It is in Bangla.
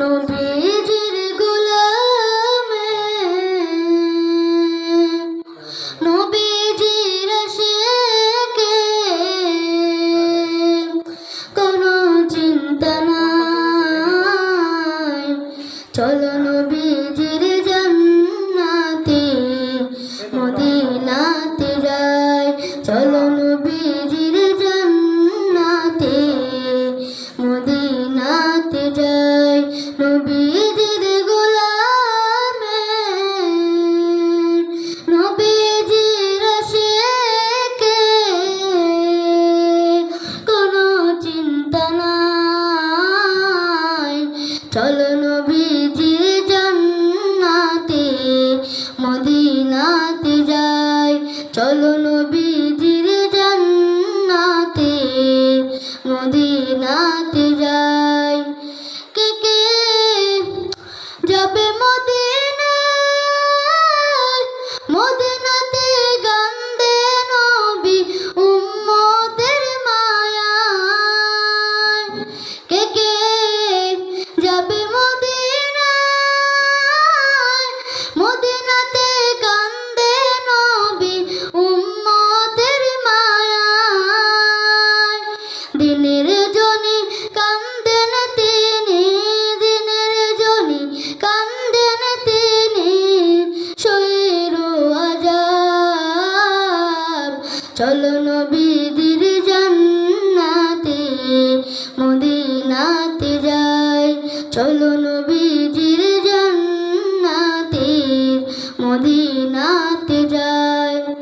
নবীজির গোলামে। নবীজির আশিকে কোনো চিন্তা নাই। চলো নবীজির জান্নাতে, মদিনাতে যাই। চলো নবীজির জান্নাতে, মদিনাতে যাই। চলো নবীজির জান্নাতে মদিনাতে যাই। চলো নবীজির চলো নবীদের জান্নাতে মদিনাতে যাই। চলো নবীদের জান্নাতে মদিনাতে যাই।